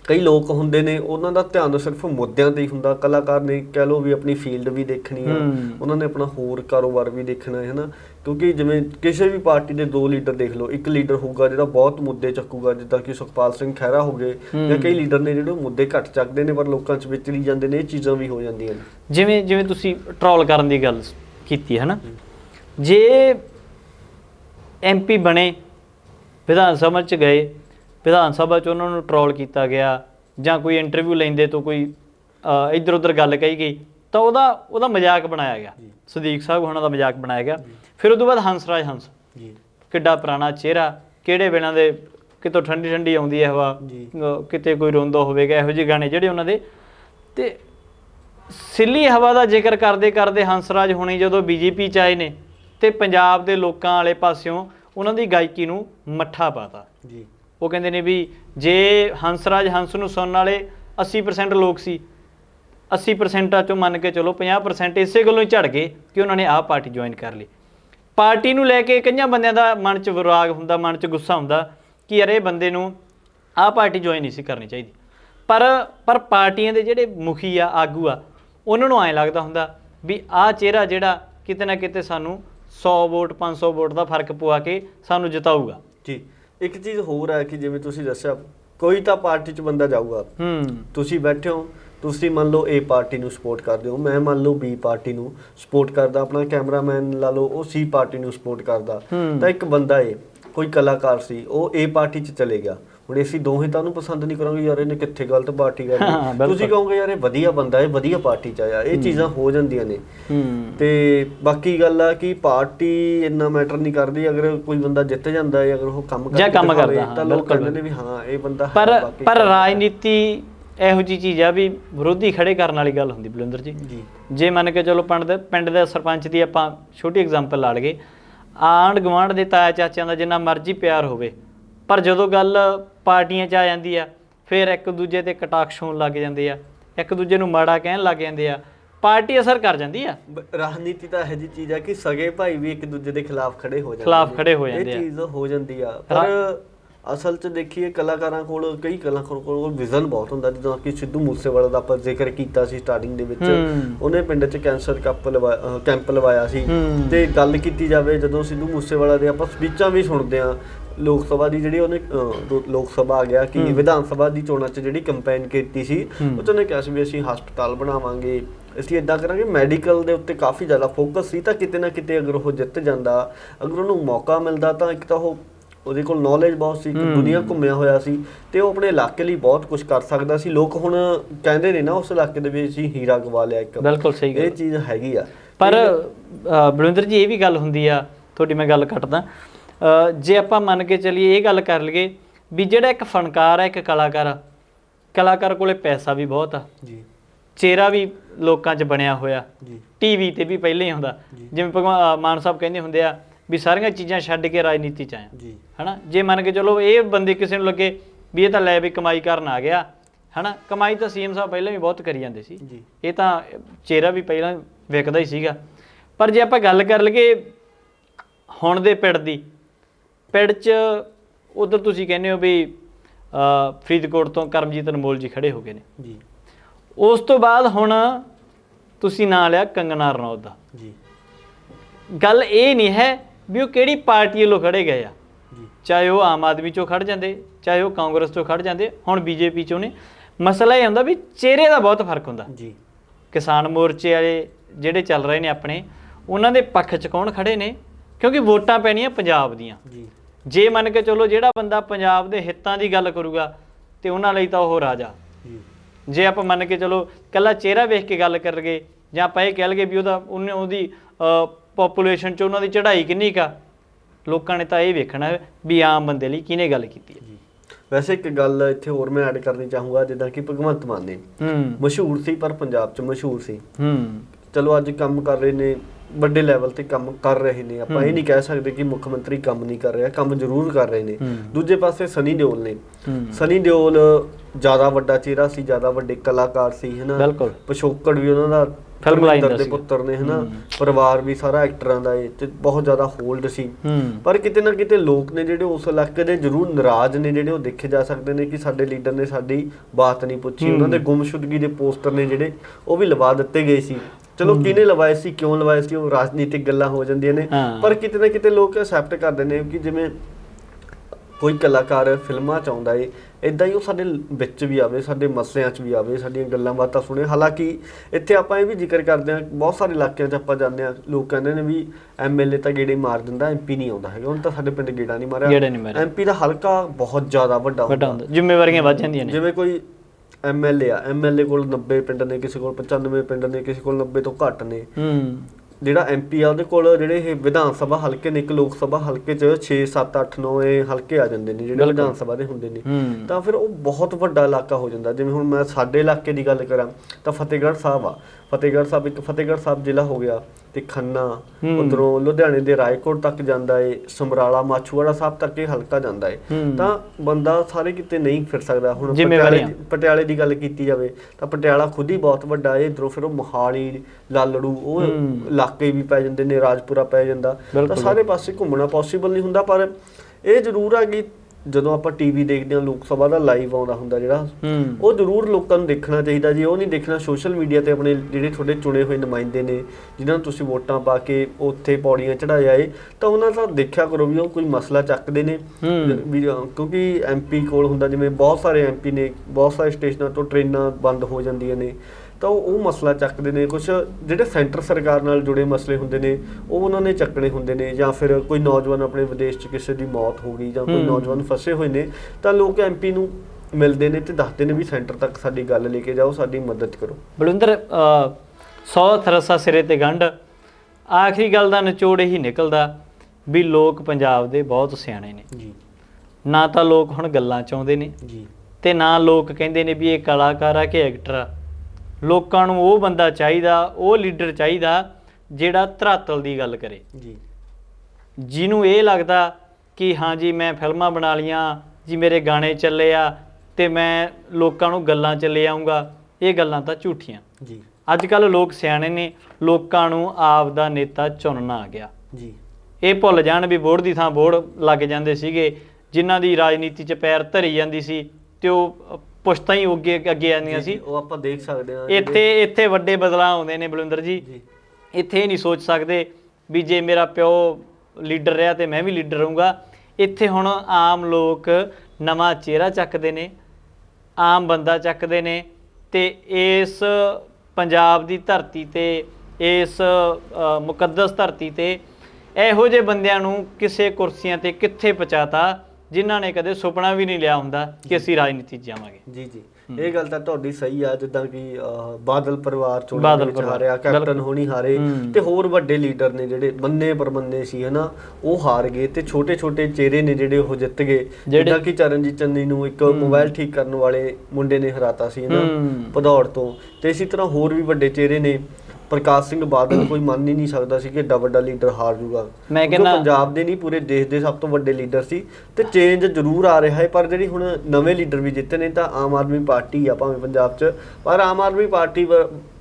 [SPEAKER 2] ਕਈ ਲੋਕ ਹੁੰਦੇ ਨੇ ਉਹਨਾਂ ਦਾ ਧਿਆਨ ਸਿਰਫ ਮੁੱਦਿਆਂ ਤੇ ਹੀ ਹੁੰਦਾ। ਕਲਾਕਾਰ ਨੇ ਕਹਿ ਲਓ ਵੀ ਆਪਣੀ ਫੀਲਡ ਵੀ ਦੇਖਣੀ ਆ। ਉਹਨਾਂ ਨੇ ਆਪਣਾ ਹੋਰ ਕਾਰੋਬਾਰ ਵੀ ਦੇਖਣਾ ਹੈ ਹਨਾ ਕਿਉਂਕਿ ਜਿਵੇਂ ਕਿਸੇ ਵੀ ਪਾਰਟੀ ਦੇ ਦੋ ਲੀਡਰ ਦੇਖ ਲਓ ਇੱਕ ਲੀਡਰ ਹੋਊਗਾ ਜਿਹੜਾ ਬਹੁਤ ਮੁੱਦੇ ਚੱਕੂਗਾ ਜਿੱਦਾਂ ਕਿ ਸੁਖਪਾਲ ਸਿੰਘ ਖਹਿਰਾ ਹੋ ਗਏ ਜਾਂ। ਕਈ ਲੀਡਰ ਨੇ ਜਿਹੜੇ ਮੁੱਦੇ ਘੱਟ ਚੱਕਦੇ ਨੇ ਪਰ ਲੋਕਾਂ 'ਚ ਵਿਚਲੀ ਜਾਂਦੇ ਨੇ ਇਹ ਚੀਜ਼ਾਂ ਵੀ ਹੋ ਜਾਂਦੀਆਂ ਨੇ।
[SPEAKER 1] ਜਿਵੇਂ ਜਿਵੇਂ ਤੁਸੀਂ ਟ੍ਰੋਲ ਕਰਨ ਦੀ ਗੱਲ ਕੀਤੀ ਹੈ ਨਾ। ਜੇ ਐਮਪੀ ਬਣੇ ਵਿਧਾਨ ਸਭਾ ਚ ਗਏ ਵਿਧਾਨ ਸਭਾ ਚ ਉਹਨਾਂ ਨੂੰ ਟ੍ਰੋਲ ਕੀਤਾ ਗਿਆ ਜਾਂ ਕੋਈ ਇੰਟਰਵਿਊ ਲੈਂਦੇ ਤੋਂ ਕੋਈ ਇੱਧਰ ਉੱਧਰ ਗੱਲ ਕਹੀ ਗਈ ਤਾਂ ਉਹਦਾ ਉਹਦਾ ਮਜ਼ਾਕ ਬਣਾਇਆ ਗਿਆ। ਸਦੀਕ ਸਾਹਿਬ ਉਹਨਾਂ ਦਾ ਮਜ਼ਾਕ ਬਣਾਇਆ ਗਿਆ। ਫਿਰ ਉਸ ਤੋਂ ਬਾਅਦ ਹੰਸਰਾਜ ਹੰਸ।
[SPEAKER 2] ਜੀ।
[SPEAKER 1] ਕਿੱਡਾ ਪੁਰਾਣਾ ਚਿਹਰਾ ਕਿਹੜੇ ਵੇਲਾਂ ਦੇ ਕਿਤੋਂ ਠੰਡੀ ਠੰਡੀ ਆਉਂਦੀ ਹੈ ਹਵਾ ਕਿਤੇ ਕੋਈ ਰੋਂਦਾ ਹੋਵੇਗਾ ਇਹੋ ਜਿਹੇ ਗਾਣੇ ਜਿਹੜੇ ਉਹਨਾਂ ਦੇ। ਤੇ ਸਿੱਲੀ ਹਵਾ ਦਾ ਜ਼ਿਕਰ ਕਰਦੇ ਕਰਦੇ ਹੰਸਰਾਜ ਹੁਣੀ ਜਦੋਂ ਬੀਜੇਪੀ ਚ ਆਏ ਨੇ ਤੇ ਪੰਜਾਬ ਦੇ ਲੋਕਾਂ ਵਾਲੇ ਪਾਸਿਓਂ ਉਹਨਾਂ ਦੀ ਗਾਇਕੀ ਨੂੰ ਮੱਠਾ ਪਾਤਾ।
[SPEAKER 2] ਜੀ।
[SPEAKER 1] ਉਹ ਕਹਿੰਦੇ ਨੇ ਵੀ ਜੇ ਹੰਸਰਾਜ ਹੰਸ ਨੂੰ ਸੁਣਨ ਵਾਲੇ 80% ਲੋਕ ਸੀ 80% ਚੋਂ ਮੰਨ ਕੇ ਚਲੋ 50% ਇਸੇ ਗੱਲੋਂ ਹੀ ਝੜ ਗਏ ਕਿ ਉਹਨਾਂ ਨੇ ਆਹ ਪਾਰਟੀ ਜੁਆਇਨ ਕਰ ਲਈ। ਪਾਰਟੀ ਨੂੰ ਲੈ ਕੇ ਕਈਆਂ ਬੰਦਿਆਂ ਦਾ ਮਨ 'ਚ ਵਿਰਾਗ ਹੁੰਦਾ, ਮਨ 'ਚ ਗੁੱਸਾ ਹੁੰਦਾ ਕਿ ਯਾਰ ਇਹ ਬੰਦੇ ਨੂੰ ਆਹ ਪਾਰਟੀ ਜੁਆਇਨ ਨਹੀਂ ਸੀ ਕਰਨੀ ਚਾਹੀਦੀ। ਪਰ ਪਰ ਪਾਰਟੀਆਂ ਦੇ ਜਿਹੜੇ ਮੁਖੀ ਆ, ਆਗੂ ਆ, ਉਹਨਾਂ ਨੂੰ ਐਂ ਲੱਗਦਾ ਹੁੰਦਾ ਵੀ ਆਹ ਚਿਹਰਾ ਜਿਹੜਾ ਕਿਤੇ ਨਾ ਕਿਤੇ ਸਾਨੂੰ 100 ਵੋਟ 500 ਵੋਟ ਦਾ ਫ਼ਰਕ ਪਵਾ ਕੇ ਸਾਨੂੰ ਜਿਤਾਊਗਾ।
[SPEAKER 2] ਜੀ। ਇੱਕ ਚੀਜ਼ ਹੋਰ ਹੈ ਕਿ ਜਿਵੇਂ ਤੁਸੀਂ ਦੱਸਿਆ ਕੋਈ ਤਾਂ ਪਾਰਟੀ 'ਚ ਬੰਦਾ ਜਾਊਗਾ।
[SPEAKER 1] ਹੂੰ।
[SPEAKER 2] ਤੁਸੀਂ ਬੈਠੇ ਹੋ ਤੁਸੀਂ ਮੰਨ ਲਓ A ਪਾਰਟੀ ਨੂੰ ਸਪੋਰਟ ਕਰਦੇ ਹੋ ਮੈਂ ਮੰਨ ਲਓ B ਪਾਰਟੀ ਨੂੰ ਸਪੋਰਟ ਕਰਦਾ ਆਪਣਾ ਕੈਮਰਾਮੈਨ ਲਾ ਲਓ ਉਹ C ਪਾਰਟੀ ਨੂੰ ਸਪੋਰਟ ਕਰਦਾ। ਤਾਂ ਇੱਕ ਬੰਦਾ ਏ ਕੋਈ ਕਲਾਕਾਰ ਸੀ ਉਹ A ਪਾਰਟੀ 'ਚ ਚਲੇ ਗਿਆ। ਹੁਣ ਅਸੀਂ ਦੋਹੇ ਤਾਂ ਉਹਨੂੰ ਪਸੰਦ ਨਹੀਂ ਕਰਾਂਗੇ ਯਾਰ ਇਹਨੇ ਕਿੱਥੇ ਗਲਤ ਪਾਰਟੀ ਕਰ ਲਈ। ਤੁਸੀਂ ਕਹੋਗੇ ਯਾਰ ਇਹ ਵਧੀਆ ਬੰਦਾ ਹੈ ਵਧੀਆ ਪਾਰਟੀ 'ਚ ਆਇਆ ਇਹ ਚੀਜ਼ਾਂ ਹੋ ਜਾਂਦੀਆਂ ਨੇ। ਤੇ ਬਾਕੀ ਗੱਲ ਆ ਕਿ ਪਾਰਟੀ ਇੰਨਾ ਮੈਟਰ ਨਹੀਂ ਕਰਦੀ ਅਗਰ ਕੋਈ ਬੰਦਾ ਜਿੱਤ ਜਾਂਦਾ ਹੈ ਅਗਰ ਉਹ ਕੰਮ
[SPEAKER 1] ਜਾਂ ਕਰਦਾ, ਹਾਂ,
[SPEAKER 2] ਤਾਂ ਲੋਕ ਕਹਿੰਦੇ ਨੇ ਵੀ ਹਾਂ ਇਹ ਬੰਦਾ
[SPEAKER 1] ਪਰ ਪਰ ਰਾਜਨੀਤੀ ਇਹੋ ਜੀ ਚੀਜ਼ ਆ ਵੀ ਵਿਰੋਧੀ ਖੜੇ ਕਰਨ ਵਾਲੀ ਗੱਲ ਹੁੰਦੀ ਬਲਿੰਦਰ ਜੀ।
[SPEAKER 2] ਜੀ।
[SPEAKER 1] ਜੇ ਮੰਨ ਕੇ ਚਲੋ ਪਿੰਡ ਦੇ ਪਿੰਡ ਦੇ ਸਰਪੰਚ ਦੀ ਆਪਾਂ ਛੋਟੀ ਐਗਜ਼ਾਮਪਲ ਲਾ ਲਈਏ ਆਂਢ ਗੁਆਂਢ ਦੇ ਤਾਇਆ ਚਾਚਿਆਂ ਦਾ ਜਿੰਨਾ ਮਰਜ਼ੀ ਪਿਆਰ ਹੋਵੇ ਪਰ ਜਦੋਂ ਗੱਲ ਪਾਰਟੀਆਂ 'ਚ ਆ ਜਾਂਦੀ ਆ ਫਿਰ ਇੱਕ ਦੂਜੇ ਤੇ ਕਟਾਕਸ਼ ਹੋਣ ਲੱਗ ਜਾਂਦੇ ਆ ਇੱਕ ਦੂਜੇ ਨੂੰ ਮਾੜਾ ਕਹਿਣ ਲੱਗ ਜਾਂਦੇ ਆ ਪਾਰਟੀ ਅਸਰ ਕਰ ਜਾਂਦੀ ਆ
[SPEAKER 2] ਰਾਜਨੀਤੀ ਤਾਂ ਇਹੋ ਜੀ ਚੀਜ਼ ਆ ਕਿ ਸਗੇ ਭਾਈ ਵੀ ਇੱਕ ਦੂਜੇ ਦੇ ਖਿਲਾਫ ਖੜੇ ਹੋ ਜਾਂਦੇ
[SPEAKER 1] ਖਿਲਾਫ਼। ਖੜੇ ਹੋ ਜਾਂਦੇ
[SPEAKER 2] ਇਹ
[SPEAKER 1] ਆ।
[SPEAKER 2] ਚੀਜ਼ ਹੋ ਜਾਂਦੀ ਆ ਪਰ ਅਸਲ 'ਚ ਦੇਖੀਏ ਕਲਾਕਾਰਾਂ ਕੋਲ ਕਈ ਕਲਾਕਾਰਾਂ ਕੋਲ ਵਿਜ਼ਨ ਬਹੁਤ ਹੁੰਦਾ ਜਿੱਦਾਂ ਕਿ ਸਿੱਧੂ ਮੂਸੇਵਾਲਾ ਦਾ ਆਪਾਂ ਜ਼ਿਕਰ ਕੀਤਾ ਸੀ ਸਟਾਰਟਿੰਗ ਦੇ ਵਿੱਚ। ਉਹਨੇ ਪਿੰਡ 'ਚ ਕੈਂਸਰ ਕੱਪ ਕੈਂਪ ਲਵਾਇਆ ਸੀ। ਤੇ ਗੱਲ ਕੀਤੀ ਜਾਵੇ ਜਦੋਂ ਸਿੱਧੂ ਮੂਸੇਵਾਲਾ ਦੇ ਆਪਾਂ ਸਪੀਚਾਂ ਵੀ ਸੁਣਦੇ ਆ ਲੋਕ ਸਭਾ ਦੀ ਜਿਹੜੀ ਉਹਨੇ ਅਹ, ਲੋਕ ਸਭਾ ਆ ਗਿਆ ਕਿ
[SPEAKER 1] ਹੂੰ।
[SPEAKER 2] ਵਿਧਾਨ ਸਭਾ ਦੀ ਚੋਣਾਂ 'ਚ ਜਿਹੜੀ ਕੰਪੇਨ ਕੀਤੀ ਸੀ
[SPEAKER 1] ਹੂੰ।
[SPEAKER 2] ਉਹ 'ਚ ਉਹਨੇ ਕਿਹਾ ਸੀ ਵੀ ਅਸੀਂ ਹਸਪਤਾਲ ਬਣਾਵਾਂਗੇ ਅਸੀਂ ਇਦਾਂ ਕਰਾਂਗੇ ਮੈਡੀਕਲ ਦੇ ਉੱਤੇ ਕਾਫੀ ਜ਼ਿਆਦਾ ਫੋਕਸ ਸੀ ਤਾਂ ਕਿਤੇ ਨਾ ਕਿਤੇ ਅਗਰ ਉਹ ਜਿੱਤ ਜਾਂਦਾ ਅਗਰ ਉਹਨੂੰ ਮੌਕਾ ਮਿਲਦਾ ਤਾਂ ਇੱਕ ਤਾਂ ਉਹ ਉਹਦੇ ਕੋਲ ਨੌਲੇਜ ਬਹੁਤ ਸੀ ਕਿ
[SPEAKER 1] ਹੂੰ।
[SPEAKER 2] ਦੁਨੀਆ ਘੁੰਮਿਆ ਹੋਇਆ ਸੀ ਤੇ ਉਹ ਆਪਣੇ ਇਲਾਕੇ ਲਈ ਬਹੁਤ ਕੁਝ ਕਰ ਸਕਦਾ ਸੀ ਲੋਕ ਹੁਣ ਕਹਿੰਦੇ ਨੇ ਨਾ ਉਸ ਇਲਾਕੇ ਦੇ ਵਿੱਚ ਅਸੀਂ ਹੀਰਾ ਗਵਾ ਲਿਆ ਇੱਕ
[SPEAKER 1] ਬਿਲਕੁਲ ਸਹੀ
[SPEAKER 2] ਇਹ ਚੀਜ਼ ਹੈਗੀ ਆ
[SPEAKER 1] ਪਰ ਅ, ਬਲਵਿੰਦਰ ਜੀ ਇਹ ਵੀ ਗੱਲ ਹੁੰਦੀ ਆ ਤੁਹਾਡੀ ਮੈਂ ਗੱਲ ਕੱਟਦਾ ਜੇ ਆਪਾਂ ਮੰਨ ਕੇ ਚੱਲੀਏ ਇਹ ਗੱਲ ਕਰ ਲਈਏ ਵੀ ਜਿਹੜਾ ਇੱਕ ਫਨਕਾਰ ਹੈ ਇੱਕ ਕਲਾਕਾਰ ਆ ਕਲਾਕਾਰ ਕੋਲੇ ਪੈਸਾ ਵੀ ਬਹੁਤ ਆ।
[SPEAKER 2] ਜੀ।
[SPEAKER 1] ਚਿਹਰਾ ਵੀ ਲੋਕਾਂ 'ਚ ਬਣਿਆ ਹੋਇਆ।
[SPEAKER 2] ਜੀ।
[SPEAKER 1] ਟੀਵੀ ਤੇ ਵੀ ਪਹਿਲਾਂ ਹੀ ਹੁੰਦਾ। ਜਿਵੇਂ ਭਗਵਾਨ ਮਾਨ ਸਾਹਿਬ ਕਹਿੰਦੇ ਹੁੰਦੇ ਆ ਵੀ ਸਾਰੀਆਂ ਚੀਜ਼ਾਂ ਛੱਡ ਕੇ ਰਾਜਨੀਤੀ 'ਚ ਆਇਆ।
[SPEAKER 2] ਜੀ।
[SPEAKER 1] ਹਨਾ? ਜੇ ਮੰਨ ਕੇ ਚਲੋ ਇਹ ਬੰਦੇ ਕਿਸੇ ਨੂੰ ਲੱਗੇ ਵੀ ਇਹ ਤਾਂ ਲੈ ਵੀ ਕਮਾਈ ਕਰਨ ਆ ਗਿਆ ਹਨਾ? ਕਮਾਈ ਤਾਂ ਸੀਐਮ ਸਾਹਿਬ ਪਹਿਲਾਂ ਵੀ ਬਹੁਤ ਕਰੀ ਜਾਂਦੇ ਸੀ। ਇਹ ਤਾਂ ਚਿਹਰਾ ਵੀ ਪਹਿਲਾਂ ਵਿਕਦਾ ਹੀ ਸੀਗਾ। ਪਰ ਜੇ ਆਪਾਂ ਗੱਲ ਕਰ ਲਈਏ ਹੁਣ ਦੇ ਪਿੰਡ ਦੀ ਪਿੰਡ 'ਚ ਉਧਰ ਤੁਸੀਂ ਕਹਿੰਦੇ ਹੋ ਵੀ ਫਰੀਦਕੋਟ ਤੋਂ ਕਰਮਜੀਤ ਅਨਮੋਲ ਜੀ ਖੜੇ ਹੋ ਗਏ ਨੇ।
[SPEAKER 2] ਜੀ।
[SPEAKER 1] ਉਸ ਤੋਂ ਬਾਅਦ ਹੁਣ ਤੁਸੀਂ ਨਾਂ ਲਿਆ ਕੰਗਨਾ ਰਣੌਤ ਦਾ।
[SPEAKER 2] ਜੀ।
[SPEAKER 1] ਗੱਲ ਇਹ ਨਹੀਂ ਹੈ ਵੀ ਉਹ ਕਿਹੜੀ ਪਾਰਟੀ ਵੱਲੋਂ ਖੜੇ ਗਏ ਆ।
[SPEAKER 2] ਜੀ।
[SPEAKER 1] ਚਾਹੇ ਉਹ ਆਮ ਆਦਮੀ ਚੋਂ ਖੜ ਜਾਂਦੇ ਚਾਹੇ ਉਹ ਕਾਂਗਰਸ ਚੋਂ ਖੜ ਜਾਂਦੇ ਹੁਣ ਬੀਜੇਪੀ ਚੋਂ ਨੇ। ਮਸਲਾ ਇਹ ਹੁੰਦਾ ਵੀ ਚਿਹਰੇ ਦਾ ਬਹੁਤ ਫ਼ਰਕ ਹੁੰਦਾ।
[SPEAKER 2] ਜੀ।
[SPEAKER 1] ਕਿਸਾਨ ਮੋਰਚੇ ਵਾਲੇ ਜਿਹੜੇ ਚੱਲ ਰਹੇ ਨੇ ਆਪਣੇ ਉਹਨਾਂ ਦੇ ਪੱਖ 'ਚ ਕੌਣ ਖੜੇ ਨੇ? ਕਿਉਂਕਿ ਵੋਟਾਂ ਪੈਣੀਆਂ ਪੰਜਾਬ ਦੀਆਂ।
[SPEAKER 2] ਜੀ।
[SPEAKER 1] ਜੇ ਮੰਨ ਕੇ ਚਲੋ ਜਿਹੜਾ ਬੰਦਾ ਪੰਜਾਬ ਦੇ ਹਿੱਤਾਂ ਦੀ ਗੱਲ ਕਰੂਗਾ ਤੇ ਉਹਨਾਂ ਲਈ ਤਾਂ ਉਹ ਰਾਜਾ।
[SPEAKER 2] ਜੀ
[SPEAKER 1] ਆਪਾਂ ਮੰਨ ਕੇ ਚਲੋ ਕੱਲਾ ਚਿਹਰਾ ਵੇਖ ਕੇ ਗੱਲ ਕਰਗੇ ਜਾਂ ਆਪਾਂ ਇਹ ਕਹਿ ਲਈਏ ਵੀ ਉਹਦਾ ਉਹਨੇ ਉਹਦੀ ਪੋਪੂਲੇਸ਼ਨ 'ਚ ਉਹਨਾਂ ਦੀ ਚੜ੍ਹਾਈ ਕਿੰਨੀ ਕਾ ਲੋਕਾਂ ਨੇ ਤਾਂ ਇਹ ਵੇਖਣਾ ਵੀ ਆਮ ਬੰਦੇ ਲਈ ਕਿਹਨੇ ਗੱਲ ਕੀਤੀ ਹੈ
[SPEAKER 2] ਵੈਸੇ ਇੱਕ ਗੱਲ ਇੱਥੇ ਹੋਰ ਮੈਂ ਐਡ ਕਰਨੀ ਚਾਹੂੰਗਾ ਜਿੱਦਾਂ ਕਿ ਭਗਵੰਤ ਮਾਨ ਨੇ। ਮਸ਼ਹੂਰ ਸੀ ਪਰ ਪੰਜਾਬ 'ਚ ਮਸ਼ਹੂਰ ਸੀ।
[SPEAKER 1] ਹੂੰ।
[SPEAKER 2] ਚਲੋ ਅੱਜ ਕੰਮ ਕਰ ਰਹੇ ਨੇ ਵੱਡੇ ਲੈਵਲ ਤੇ ਕੰਮ ਕਰ ਰਹੇ ਨੇ ਆਪਾਂ ਇਹ
[SPEAKER 1] ਹੂੰ।
[SPEAKER 2] ਨਹੀਂ ਕਹਿ ਸਕਦੇ ਕਿ ਮੁੱਖ ਮੰਤਰੀ ਕੰਮ ਨਹੀਂ ਕਰ ਰਿਹਾ ਕੰਮ ਜ਼ਰੂਰ ਕਰ ਰਹੇ ਨੇ
[SPEAKER 1] ਹੂੰ।
[SPEAKER 2] ਦੂਜੇ ਪਾਸੇ ਸਨੀ ਦਿਓਲ ਨੇ
[SPEAKER 1] ਹੂੰ
[SPEAKER 2] ਸਨੀ ਦਿਓਲ ਜ਼ਿਆਦਾ ਵੱਡਾ ਚਿਹਰਾ ਸੀ ਜ਼ਿਆਦਾ ਵੱਡੇ ਕਲਾਕਾਰ ਸੀ ਹਨਾ
[SPEAKER 1] ਬਿਲਕੁਲ।
[SPEAKER 2] ਪਿਛੋਕੜ ਵੀ ਉਹਨਾਂ ਦਾ
[SPEAKER 1] ਫਿਲਮ ਲਾਈਨ ਦਾ।
[SPEAKER 2] ਪੁੱਤਰ ਨੇ ਹਨਾ
[SPEAKER 1] ਹੂੰ।
[SPEAKER 2] ਪਰਿਵਾਰ ਵੀ ਸਾਰਾ ਐਕਟਰਾਂ ਦਾ ਏ ਤੇ ਬਹੁਤ ਜ਼ਿਆਦਾ ਹੋਲਡ ਸੀ
[SPEAKER 1] ਹੂੰ
[SPEAKER 2] ਪਰ ਕਿਤੇ ਨਾ ਕਿਤੇ ਲੋਕ ਨੇ ਜਿਹੜੇ ਉਸ ਇਲਾਕੇ ਦੇ ਜ਼ਰੂਰ ਨਾਰਾਜ਼ ਨੇ ਜਿਹੜੇ ਉਹ ਦੇਖੇ ਜਾ ਸਕਦੇ ਨੇ ਕਿ ਸਾਡੇ ਲੀਡਰ ਨੇ ਸਾਡੀ ਬਾਤ ਨਹੀਂ ਪੁੱਛੀ
[SPEAKER 1] ਹੂੰ।
[SPEAKER 2] ਉਹਨਾਂ ਦੇ ਗੁੰਮਸ਼ੁਦਗੀ ਦੇ ਪੋਸਟਰ ਨੇ ਜਿਹੜੇ ਉਹ ਵੀ ਲਵਾ ਦਿੱਤੇ ਗਏ ਸੀ ਚਲੋ ਕਿਹਨੇ ਲਵਾਏ ਸੀ ਕਿਉਂ ਲਵਾਏ ਸੀ ਉਹ ਰਾਜਨੀਤਿਕ ਗੱਲਾਂ ਹੋ ਜਾਂਦੀਆਂ ਨੇ। ਪਰ ਕਿਤੇ ਨਾ ਕਿਤੇ ਲੋਕ ਐਕਸੈਪਟ ਕਰਦੇ ਨੇ ਕਿ ਜਿਵੇਂ ਕੋਈ ਕਲਾਕਾਰ ਫਿਲਮਾਂ ਚ ਆਉਂਦਾ ਏ ਇਦਾਂ ਹੀ ਉਹ ਸਾਡੇ ਵਿੱਚ ਵੀ ਆਵੇ ਸਾਡੇ ਮਸਲਿਆਂ 'ਚ ਵੀ ਆਵੇ ਸਾਡੀਆਂ ਗੱਲਾਂ ਬਾਤਾਂ ਸੁਣੇ। ਹਾਲਾਂਕਿ ਇੱਥੇ ਆਪਾਂ ਇਹ ਵੀ ਜ਼ਿਕਰ ਕਰਦੇ ਹਾਂ ਬਹੁਤ ਸਾਰੇ ਇਲਾਕਿਆਂ 'ਚ ਆਪਾਂ ਜਾਂਦੇ ਹਾਂ ਲੋਕ ਕਹਿੰਦੇ ਨੇ ਵੀ ਐਮਐਲਏ ਤਾਂ ਗੇੜੇ ਮਾਰ ਦਿੰਦਾ ਐਮਪੀ ਨਹੀਂ ਆਉਂਦਾ ਹੈਗਾ। ਹੁਣ ਤਾਂ ਸਾਡੇ ਪਿੰਡ ਗੇੜਾ ਨਹੀਂ ਮਾਰਿਆ। ਐਮਪੀ ਦਾ ਹਲਕਾ ਬਹੁਤ ਜ਼ਿਆਦਾ ਵੱਡਾ
[SPEAKER 1] ਵੱਡਾ ਹੁੰਦਾ ਜ਼ਿੰਮੇਵਾਰੀਆਂ ਵੱਧ ਜਾਂਦੀਆਂ ਨੇ।
[SPEAKER 2] ਜਿਵੇਂ ਕੋਈ ਐਮਐਲਏ ਆ ਐਮਐਲਏ ਕੋਲ 90 ਪਿੰਡ ਨੇ ਕਿਸੇ ਕੋਲ 95 ਪਿੰਡ ਨੇ ਕਿਸੇ ਕੋਲ 90 ਤੋਂ ਘੱਟ ਨੇ।
[SPEAKER 1] ਹੂੰ।
[SPEAKER 2] ਜਿਹੜਾ ਐਮਪੀ ਆ ਉਹਦੇ ਕੋਲ ਜਿਹੜੇ ਇਹ ਵਿਧਾਨ ਸਭਾ ਹਲਕੇ ਨੇ ਇੱਕ ਲੋਕ ਸਭਾ ਹਲਕੇ 'ਚ 6 7 8 9 ਇਹ ਹਲਕੇ ਆ ਜਾਂਦੇ ਨੇ ਜਿਹੜੇ। ਵਿਧਾਨ ਸਭਾ ਦੇ ਹੁੰਦੇ ਨੇ। ਤਾਂ ਫਿਰ ਉਹ ਬਹੁਤ ਵੱਡਾ ਇਲਾਕਾ ਹੋ ਜਾਂਦਾ। ਜਿਵੇਂ ਹੁਣ ਮੈਂ ਸਾਡੇ ਇਲਾਕੇ ਦੀ ਗੱਲ ਕਰਾਂ ਤਾਂ ਫਤਿਹਗੜ੍ਹ ਸਾਹਿਬ ਆ। ਫਤਿਹਗੜ੍ਹ ਸਾਹਿਬ ਇੱਕ ਫਤਿਹਗੜ੍ਹ ਸਾਹਿਬ ਜ਼ਿਲ੍ਹਾ ਹੋ ਗਿਆ ਤੇ ਖੰਨਾ। ਉਧਰੋਂ ਲੁਧਿਆਣੇ ਦੇ ਰਾਏਕੋਟ ਤੱਕ ਜਾਂਦਾ ਏ ਸਮਰਾਲਾ ਮਾਛੂਵਾੜਾ ਸਾਹਿਬ ਤੱਕ ਇਹ ਹਲਕਾ ਜਾਂਦਾ ਏ। ਤਾਂ ਬੰਦਾ ਸਾਰੇ ਕਿਤੇ ਨਹੀਂ ਫਿਰ ਸਕਦਾ ਹੁਣ ਪਟਿਆਲੇ। ਦੀ- ਪਟਿਆਲੇ ਦੀ ਗੱਲ ਕੀਤੀ ਜਾਵੇ ਤਾਂ ਪਟਿਆਲਾ ਖੁਦ ਹੀ ਬਹੁਤ ਵੱਡਾ ਏ ਇਧਰੋਂ ਫਿਰ ਉਹ ਮੋਹਾਲੀ ਲਾਲੜੂ ਉਹ। ਇਲਾਕੇ ਵੀ ਪੈ ਜਾਂਦੇ ਨੇ ਰਾਜਪੁਰਾ ਪੈ ਜਾਂਦਾ ਤਾਂ। ਸਾਰੇ ਪਾਸੇ ਘੁੰਮਣਾ ਪੋਸੀਬਲ ਨਹੀਂ ਹੁੰਦਾ ਪਰ ਇਹ ਜ਼ਰੂਰ ਆ ਕਿ ਜਦੋਂ ਆਪਾਂ ਟੀਵੀ ਦੇਖਦੇ ਹਾਂ ਲੋਕ ਸਭਾ ਦਾ ਲਾਈਵ ਆਉਂਦਾ ਹੁੰਦਾ ਜਿਹੜਾ ਉਹ ਜ਼ਰੂਰ ਲੋਕਾਂ ਨੂੰ ਦੇਖਣਾ ਚਾਹੀਦਾ ਜੀ। ਉਹ ਨਹੀਂ ਦੇਖਣਾ ਸੋਸ਼ਲ ਮੀਡੀਆ ਤੇ ਆਪਣੇ ਜਿਹੜੇ ਤੁਹਾਡੇ ਚੁਣੇ ਹੋਏ ਨੁਮਾਇੰਦੇ ਨੇ ਜਿਨ੍ਹਾਂ ਨੂੰ ਤੁਸੀਂ ਵੋਟਾਂ ਪਾ ਕੇ ਉੱਥੇ ਪੌੜੀਆਂ ਚੜਾਇਆ ਏ ਤਾਂ ਉਹਨਾਂ ਦਾ ਦੇਖਿਆ ਕਰੋ ਵੀ ਉਹ ਕੋਈ ਮਸਲਾ ਚੱਕਦੇ ਨੇ। ਕਿਉਂਕਿ ਐਮਪੀ ਕੋਲ ਹੁੰਦਾ ਜਿਵੇਂ ਬਹੁਤ ਸਾਰੇ ਐਮਪੀ ਨੇ ਬਹੁਤ ਸਾਰੇ ਸਟੇਸ਼ਨਾਂ ਤੋਂ ਟ੍ਰੇਨਾਂ ਬੰਦ ਹੋ ਜਾਂਦੀਆਂ ਨੇ। ਤਾਂ ਉਹ ਮਸਲਾ ਚੱਕਦੇ ਨੇ। ਕੁਝ ਜਿਹੜੇ ਸੈਂਟਰ ਸਰਕਾਰ ਨਾਲ ਜੁੜੇ ਮਸਲੇ ਹੁੰਦੇ ਨੇ ਉਹ ਉਹਨਾਂ ਨੇ ਚੱਕਣੇ ਹੁੰਦੇ ਨੇ ਜਾਂ ਫਿਰ ਕੋਈ ਨੌਜਵਾਨ ਆਪਣੇ ਵਿਦੇਸ਼ 'ਚ ਕਿਸੇ ਦੀ ਮੌਤ ਹੋ ਗਈ ਜਾਂ ਕੋਈ। ਨੌਜਵਾਨ ਫਸੇ ਹੋਏ ਨੇ ਤਾਂ ਲੋਕ ਐਮਪੀ ਨੂੰ ਮਿਲਦੇ ਨੇ ਤੇ ਦੱਸਦੇ ਨੇ ਵੀ ਸੈਂਟਰ ਤੱਕ ਸਾਡੀ ਗੱਲ ਲੈ ਕੇ ਜਾਓ ਸਾਡੀ ਮਦਦ ਕਰੋ।
[SPEAKER 1] ਬਲਵਿੰਦਰ 100 ਥਰਸਾ ਸਿਰੇ ਤੇ ਗੰਢ ਆਖਰੀ ਗੱਲ ਦਾ ਨਿਚੋੜ ਇਹੀ ਨਿਕਲਦਾ ਵੀ ਲੋਕ ਪੰਜਾਬ ਦੇ ਬਹੁਤ ਸਿਆਣੇ ਨੇ।
[SPEAKER 2] ਜੀ।
[SPEAKER 1] ਨਾ ਤਾਂ ਲੋਕ ਹੁਣ ਗੱਲਾਂ ਚਾਹੁੰਦੇ ਨੇ
[SPEAKER 2] ਜੀ।
[SPEAKER 1] ਤੇ ਨਾ ਲੋਕ ਕਹਿੰਦੇ ਨੇ ਵੀ ਇਹ ਕਲਾਕਾਰ ਆ ਕਿ ਐਕਟਰ ਆ। ਲੋਕਾਂ ਨੂੰ ਉਹ ਬੰਦਾ ਚਾਹੀਦਾ ਉਹ ਲੀਡਰ ਚਾਹੀਦਾ ਜਿਹੜਾ ਧਰਾਤਲ ਦੀ ਗੱਲ ਕਰੇ।
[SPEAKER 2] ਜੀ।
[SPEAKER 1] ਜਿਹਨੂੰ ਇਹ ਲੱਗਦਾ ਕਿ ਹਾਂ ਜੀ ਮੈਂ ਫਿਲਮਾਂ ਬਣਾ ਲੀਆਂ ਜੀ ਮੇਰੇ ਗਾਣੇ ਚੱਲੇ ਆ ਤੇ ਮੈਂ ਲੋਕਾਂ ਨੂੰ ਗੱਲਾਂ ਚ ਲੈ ਆਉਂਗਾ ਇਹ ਗੱਲਾਂ ਤਾਂ ਝੂਠੀਆਂ।
[SPEAKER 2] ਜੀ।
[SPEAKER 1] ਅੱਜ ਕੱਲ ਲੋਕ ਸਿਆਣੇ ਨੇ ਲੋਕਾਂ ਨੂੰ ਆਪ ਦਾ ਨੇਤਾ ਚੁਣਨਾ ਆ ਗਿਆ।
[SPEAKER 2] ਜੀ।
[SPEAKER 1] ਇਹ ਭੁੱਲ ਜਾਣ ਵੀ ਵੋਟ ਦੀ ਥਾਂ ਵੋਟ ਲੱਗ ਜਾਂਦੇ ਸੀਗੇ ਜਿਨ੍ਹਾਂ ਦੀ ਰਾਜਨੀਤੀ 'ਚ ਪੈਰ ਧਰੀ ਜਾਂਦੀ ਸੀ ਤੇ ਉਹ ਪੁਸ਼ਤਾਂ ਹੀ ਅੱਗੇ ਅੱਗੇ ਆਉਂਦੀਆਂ ਸੀ।
[SPEAKER 2] ਉਹ ਆਪਾਂ ਦੇਖ ਸਕਦੇ ਹਾਂ।
[SPEAKER 1] ਇੱਥੇ ਇੱਥੇ ਵੱਡੇ ਬਦਲਾਅ ਆਉਂਦੇ ਨੇ ਬਲਵਿੰਦਰ ਜੀ।
[SPEAKER 2] ਜੀ।
[SPEAKER 1] ਇੱਥੇ ਨਹੀਂ ਸੋਚ ਸਕਦੇ ਵੀ ਜੇ ਮੇਰਾ ਪਿਓ ਲੀਡਰ ਰਿਹਾ ਤੇ ਮੈਂ ਵੀ ਲੀਡਰ ਰਹੂੰਗਾ। ਇੱਥੇ ਹੁਣ ਆਮ ਲੋਕ ਨਵਾਂ ਚਿਹਰਾ ਚੱਕਦੇ ਨੇ, ਆਮ ਬੰਦਾ ਚੱਕਦੇ ਨੇ ਤੇ ਇਸ ਪੰਜਾਬ ਦੀ ਧਰਤੀ ਤੇ, ਇਸ ਮੁਕੱਦਸ ਧਰਤੀ ਤੇ ਇਹੋ ਜਿਹੇ ਬੰਦਿਆਂ ਨੂੰ ਕਿਸੇ ਕੁਰਸੀਆਂ ਤੇ ਕਿੱਥੇ ਪਹੁੰਚਾਤਾ ਜਿਨ੍ਹਾਂ ਨੇ ਕਦੇ ਸੁਪਨਾ ਵੀ ਨਹੀਂ ਲਿਆ ਹੁੰਦਾ ਕਿ ਅਸੀਂ ਰਾਜਨੀਤੀ 'ਚ ਜਾਵਾਂਗੇ।
[SPEAKER 2] ਜੀ ਜੀ। ਇਹ ਗੱਲ ਤਾਂ ਤੁਹਾਡੀ ਸਹੀ ਆ ਜਿੱਦਾਂ ਕਿ ਬਾਦਲ ਪਰਿਵਾਰ ਚੋਣਾਂ ਵਿੱਚ ਹਾਰਿਆ ਕੈਪਟਨ। ਹੋਣੀ ਹਾਰੇ। ਤੇ ਹੋਰ ਵੱਡੇ ਲੀਡਰ ਨੇ ਜਿਹੜੇ ਬੰਨੇ ਪਰਮੰਨੇ ਸੀ ਹਨਾ ਉਹ ਹਾਰ ਗਏ ਤੇ ਛੋਟੇ ਛੋਟੇ ਚਿਹਰੇ ਨੇ ਜਿਹੜੇ ਉਹ ਜਿੱਤ ਗਏ ਜਿੱਦਾਂ ਕਿ ਚਰਨਜੀਤ ਚੰਨੀ ਨੂੰ ਇੱਕ ਮੋਬਾਈਲ ਠੀਕ ਕਰਨ ਵਾਲੇ ਮੁੰਡੇ ਨੇ ਹਰਾਤਾ ਸੀ ਹਨਾ। ਭਦੌੜ ਤੋਂ ਤੇ ਇਸੇ ਤਰ੍ਹਾਂ ਹੋਰ ਵੀ ਵੱਡੇ ਚਿਹਰੇ ਨੇ ਪ੍ਰਕਾਸ਼ ਸਿੰਘ ਬਾਦਲ ਕੋਈ ਮੰਨ ਹੀ ਨਹੀਂ ਸਕਦਾ ਸੀ ਕਿ ਏਡਾ ਵੱਡਾ ਲੀਡਰ ਹਾਰ ਜੂਗਾ
[SPEAKER 1] ਮੈਂ ਕਹਿੰਦਾ-
[SPEAKER 2] ਪੰਜਾਬ ਦੇ ਨਹੀਂ ਪੂਰੇ ਦੇਸ਼ ਦੇ ਸਭ ਤੋਂ ਵੱਡੇ ਲੀਡਰ ਸੀ ਤੇ ਚੇਂਜ ਜ਼ਰੂਰ ਆ ਰਿਹਾ ਹੈ ਪਰ ਜਿਹੜੀ ਹੁਣ ਨਵੇਂ ਲੀਡਰ ਵੀ ਜਿੱਤੇ ਨੇ ਤਾਂ ਆਮ ਆਦਮੀ ਪਾਰਟੀ ਆ ਭਾਵੇਂ ਪੰਜਾਬ 'ਚ ਪਰ ਆਮ ਆਦਮੀ ਪਾਰਟੀ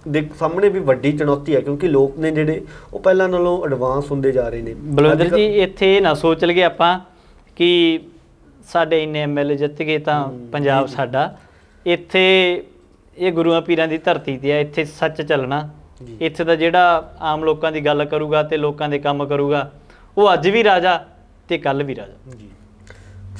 [SPEAKER 2] ਦੇ ਸਾਹਮਣੇ ਵੀ ਵੱਡੀ ਚੁਣੌਤੀ ਹੈ ਕਿਉਂਕਿ ਲੋਕ ਨੇ ਜਿਹੜੇ ਉਹ ਪਹਿਲਾਂ ਨਾਲੋਂ ਐਡਵਾਂਸ ਹੁੰਦੇ ਜਾ ਰਹੇ ਨੇ
[SPEAKER 1] ਬਲਵਿੰਦਰ ਜੀ ਇੱਥੇ ਇਹ ਨਾ ਸੋਚ ਲਈਏ ਆਪਾਂ ਕਿ ਸਾਡੇ ਇੰਨੇ ਐਮਐਲਏ ਜਿੱਤ ਗਏ ਤਾਂ ਪੰਜਾਬ। ਸਾਡਾ ਇੱਥੇ ਇਹ ਗੁਰੂਆਂ ਪੀਰਾਂ ਦੀ ਧਰਤੀ ਤੇ ਆ ਇੱਥੇ ਸੱਚ ਚੱਲਣਾ। ਇੱਥੇ ਦਾ ਜਿਹੜਾ ਆਮ ਲੋਕਾਂ ਦੀ ਗੱਲ ਕਰੂਗਾ ਤੇ ਲੋਕਾਂ ਦੇ ਕੰਮ ਕਰੂਗਾ ਉਹ ਅੱਜ ਵੀ ਰਾਜਾ ਤੇ ਕੱਲ ਵੀ ਰਾਜਾ।
[SPEAKER 2] ਜੀ।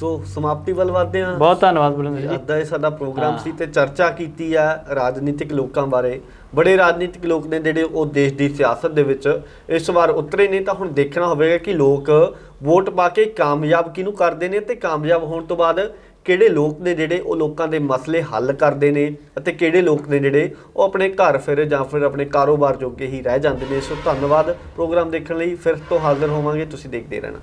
[SPEAKER 2] ਸੋ ਸਮਾਪਤੀ ਵੱਲ ਵਧਦੇ ਹਾਂ।
[SPEAKER 1] ਬਹੁਤ ਧੰਨਵਾਦ ਬਲਵਿੰਦਰ ਜੀ।
[SPEAKER 2] ਅੱਜ ਦਾ ਇਹ ਸਾਡਾ ਪ੍ਰੋਗਰਾਮ। ਸੀ ਤੇ ਚਰਚਾ ਕੀਤੀ ਆ ਰਾਜਨੀਤਿਕ ਲੋਕਾਂ ਬਾਰੇ। ਬੜੇ ਰਾਜਨੀਤਿਕ ਲੋਕ ਨੇ ਜਿਹੜੇ ਉਹ ਦੇਸ਼ ਦੀ ਸਿਆਸਤ ਦੇ ਵਿੱਚ ਇਸ ਵਾਰ ਉਤਰੇ ਨੇ ਤਾਂ ਹੁਣ ਦੇਖਣਾ ਹੋਵੇਗਾ ਕਿ ਲੋਕ ਵੋਟ ਪਾ ਕੇ ਕਾਮਯਾਬ ਕਿਹਨੂੰ ਕਰਦੇ ਨੇ ਤੇ ਕਾਮਯਾਬ ਹੋਣ ਤੋਂ ਬਾਅਦ ਕਿਹੜੇ ਲੋਕ ਨੇ ਜਿਹੜੇ ਉਹ ਲੋਕਾਂ ਦੇ ਮਸਲੇ ਹੱਲ ਕਰਦੇ ਨੇ ਅਤੇ ਕਿਹੜੇ ਲੋਕ ਨੇ ਜਿਹੜੇ ਉਹ ਆਪਣੇ ਘਰ ਫਿਰ ਜਾਂ ਫਿਰ ਆਪਣੇ ਕਾਰੋਬਾਰ ਜੋਗੇ ਹੀ ਰਹਿ ਜਾਂਦੇ ਨੇ। ਸੋ ਧੰਨਵਾਦ ਪ੍ਰੋਗਰਾਮ ਦੇਖਣ ਲਈ। ਫਿਰ ਤੋਂ ਹਾਜ਼ਰ ਹੋਵਾਂਗੇ। ਤੁਸੀਂ ਦੇਖਦੇ ਰਹਿਣਾ।